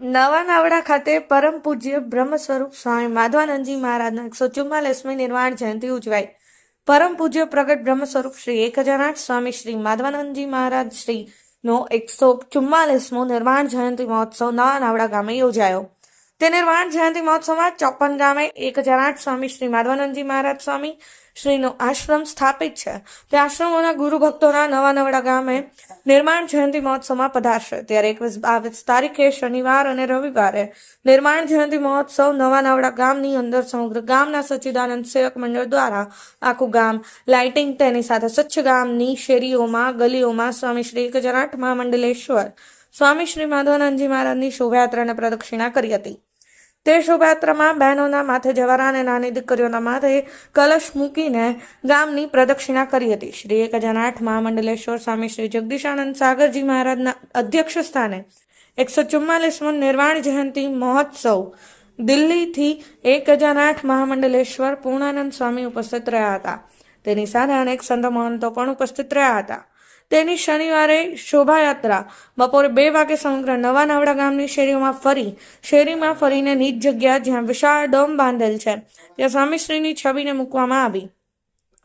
નવા નાવડા ખાતે પરમ પૂજ્ય બ્રહ્મ સ્વરૂપ સ્વામી માધવાનંદજી મહારાજના એકસો ચુમ્માલીસમી નિર્વાણ જયંતિ ઉજવાઈ. પરમ પૂજ્ય પ્રગટ બ્રહ્મ સ્વરૂપ શ્રી એક હજાર આઠ સ્વામી શ્રી માધવાનંદજી મહારાજ શ્રી નો એકસો ચુમ્માલીસમો નિર્વાણ જયંતિ મહોત્સવ નવા નાવડા ગામે યોજાયો. તે નિર્વાણ જયંતિ મહોત્સવમાં ચોપન ગામે એક હજાર આઠ સ્વામી શ્રી માધવાનંદજી મહારાજ સ્વામી શ્રીનો આશ્રમ સ્થાપિત છે. તે આશ્રમોના ગુરુ ભક્તોના નવા નવડા ગામે નિર્માણ જયંતિ મહોત્સવમાં પધારશે. ત્યારે એકવીસ બાવીસ તારીખે શનિવાર અને રવિવારે નિર્માણ જયંતિ મહોત્સવ નવા નવડા ગામની અંદર સમગ્ર ગામના સચ્ચિદાનંદ સેવક મંડળ દ્વારા આખું ગામ લાઇટિંગ તેની સાથે સ્વચ્છ ગામની શેરીઓમાં, ગલીઓમાં સ્વામી શ્રી એક હજાર આઠ મહામંડલેશ્વર, સ્વામી શ્રી માધવાનંદજી મહારાજની શોભાયાત્રાને પ્રદક્ષિણા કરી હતી. તે શોભાયાત્રામાં બહેનોના માથે જવારા અને નાની દીકરીઓના માથે કલશ મૂકીને ગામની પ્રદક્ષિણા કરી હતી. શ્રી એક હજાર આઠ મહામંડલેશ્વર સ્વામી શ્રી જગદીશાનંદ સાગરજી મહારાજના અધ્યક્ષ સ્થાને એકસો ચુમ્માલીસમો નિર્વાણ જયંતિ મહોત્સવ દિલ્હીથી એક હજાર આઠ મહામંડલેશ્વર પૂર્ણાનંદ સ્વામી ઉપસ્થિત રહ્યા હતા. તેની સાથે અનેક સંતો મહંતો પણ ઉપસ્થિત રહ્યા હતા. તેની શનિવારે શોભાયાત્રા. બપોરે બે વાગે સમગ્ર નવા નવડા ગામની શેરીઓમાં ફરી, શેરીમાં ફરીને નીચ જગ્યા જ્યાં વિશાળ ડોમ બાંધેલ છે, ત્યાં સ્વામીશ્રીની છબીને મૂકવામાં આવી.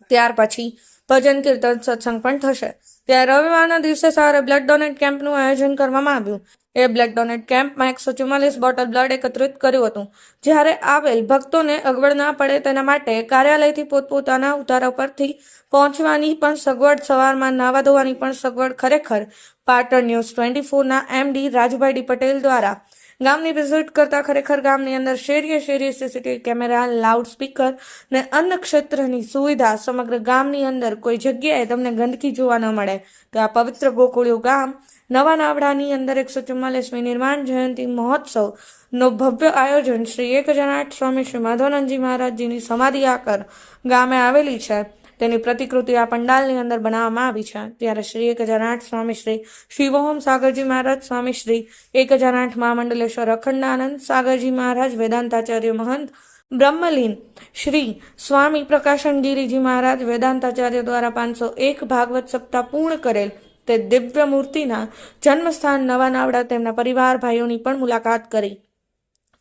ત્યાર પછી ભજન કીર્તન સત્સંગ પણ થશે. ત્યારે રવિવારના દિવસે સવારે બ્લડ ડોનેટ કેમ્પનું આયોજન કરવામાં આવ્યું. એ બ્લડ ડોનેટ કેમ્પમાં એકસો ચુમ્માલીસ બોટલ બ્લડ એકત્રિત કર્યું હતું, જ્યારે આવેલ ભક્તોને અગવડ ના પડે તેના માટે કાર્યાલયથી પોતપોતાના ઉતારા પરથી પહોંચવાની પણ સગવડ, સવારમાં નાવા ધોવાની પણ સગવડ ખરેખર પાટણ ન્યૂઝ ટ્વેન્ટી ફોરના એમડી રાજુભાઈ ડી પટેલ દ્વારા ગામની વિઝિટ કરતા ખરેખર ગામની અંદર શેરીએ શેરીએ સીસીટીવી કેમેરા લાઉડ સ્પીકર ને અન્ય ક્ષેત્રની સુવિધા સમગ્ર ગામની અંદર કોઈ જગ્યાએ તમને ગંદકી જોવા ન મળે. તો આ પવિત્ર ગોકુળિયું ગામ નવા નાવડાની અંદર એકસો ચુમ્માલીસમી નિર્માણ જયંતિ મહોત્સવ નો ભવ્ય આયોજન શ્રી એક આઠ સ્વામી શ્રી માધવાનંદજી મહારાજજીની સમાધિ આકર ગામે આવેલી છે. તેની પ્રતિકૃતિ આ પંડાલની અંદર બનાવવામાં આવી છે. ત્યારે શ્રી એક હજાર આઠ સ્વામી શ્રી શિવોહમ સાગરજી મહારાજ સ્વામી શ્રી એક હજાર આઠ મહામંડલેશ્વર અખંડાનંદ સાગરજી મહારાજ, વેદાંતાચાર્ય મહંત બ્રહ્મલીન શ્રી સ્વામી પ્રકાશનગીરીજી મહારાજ, વેદાંતાચાર્ય દ્વારા પાંચસો એક ભાગવત સપ્તાહ પૂર્ણ કરેલ તે દિવ્ય મૂર્તિના જન્મસ્થાન નવા નાવડા તેમના પરિવાર ભાઈઓની પણ મુલાકાત કરી.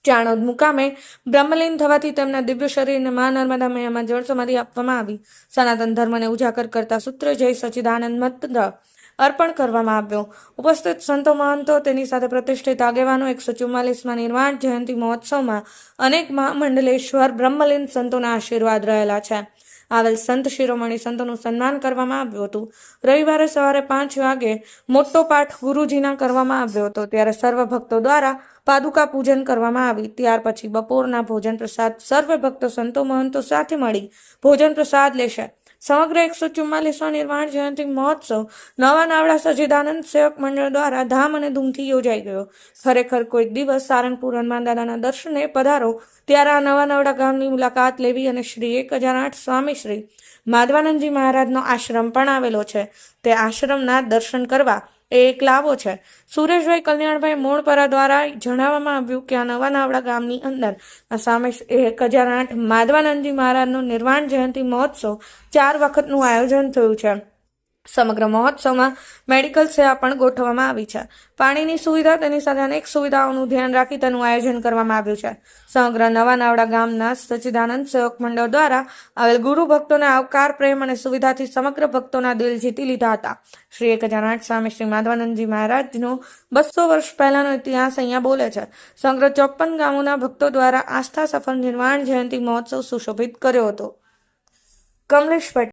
ચાણોદ મુકામે બ્રહ્મલીન થવાથી તેમના દિવ્ય શરીરને મા નર્મદા મૈયામાં જળ સમાધિ આપવામાં આવી. સનાતન ધર્મને ઉજાગર કરતા સૂત્ર જય સચિદાનંદ મત અર્પણ કરવામાં આવ્યો. ઉપસ્થિત સંતો મહંતો તેની સાથે પ્રતિષ્ઠિત આગેવાનો એકસો ચુમ્માલીસમાં નિર્વાણ જયંતિ મહોત્સવમાં અનેક મહામંડલેશ્વર બ્રહ્મલીન સંતોના આશીર્વાદ રહેલા છે. આવેલ સંત શિરોમણી સંતોનું સન્માન કરવામાં આવ્યું હતું. રવિવારે સવારે પાંચ વાગે મોટો પાઠ ગુરુજીના કરવામાં આવ્યો હતો. ત્યારે સર્વ ભક્તો દ્વારા પાદુકા પૂજન કરવામાં આવી. ત્યાર પછી બપોરના ભોજન પ્રસાદ સર્વ ભક્તો સંતો મહંતો સાથે મળી ભોજન પ્રસાદ લેશે. સમગ્ર એકસો ચુમ્માલીસમો નિર્વાણ જયંતિ મહોત્સવ નવા નાવડા સચિદાનંદ સેવક મંડળ દ્વારા ધામ અને ધૂમથી યોજાઈ ગયો. ખરેખર કોઈક દિવસ સારંગપુર હનુમાન દાદાના દર્શને પધારો, ત્યારે આ નવા નવડા ગામની મુલાકાત લેવી અને શ્રી એક હજાર આઠ સ્વામી શ્રી માધવાનંદજી મહારાજનો આશ્રમ પણ આવેલો છે. તે આશ્રમના દર્શન કરવા એ એક લાવો છે. સુરેશભાઈ કલ્યાણભાઈ મોણપરા દ્વારા જણાવવામાં આવ્યું કે આ નવા નાવડા ગામની અંદર સામે એક હજાર આઠ માધવાનંદજી મહારાજનો નિર્વાણ જયંતિ મહોત્સવ ચાર વખતનું આયોજન થયું છે. સમગ્ર મહોત્સવમાં મેડિકલ સેવા પણ ગોઠવવામાં આવી છે. પાણીની સુવિધા, તેની સાથે અનેક સુવિધાઓનું ધ્યાન રાખી તેનું આયોજન કરવામાં આવ્યું છે. સમગ્ર નવા નાવડા ગામના સચિદાનંદ સેવક મંડળ દ્વારા આવેલ ગુરુ ભક્તોના આવકાર, પ્રેમ અને સુવિધાથી સમગ્ર ભક્તોના દિલ જીતી લીધા હતા. શ્રી એક હજાર આઠ સ્વામી શ્રી માધવાનંદજી મહારાજનો બસો વર્ષ પહેલાનો ઇતિહાસ અહીંયા બોલે છે. સમગ્ર ચોપન ગામોના ભક્તો દ્વારા આસ્થા સફળ નિર્વાણ જયંતિ મહોત્સવ સુશોભિત કર્યો હતો. કમલેશ પટેલ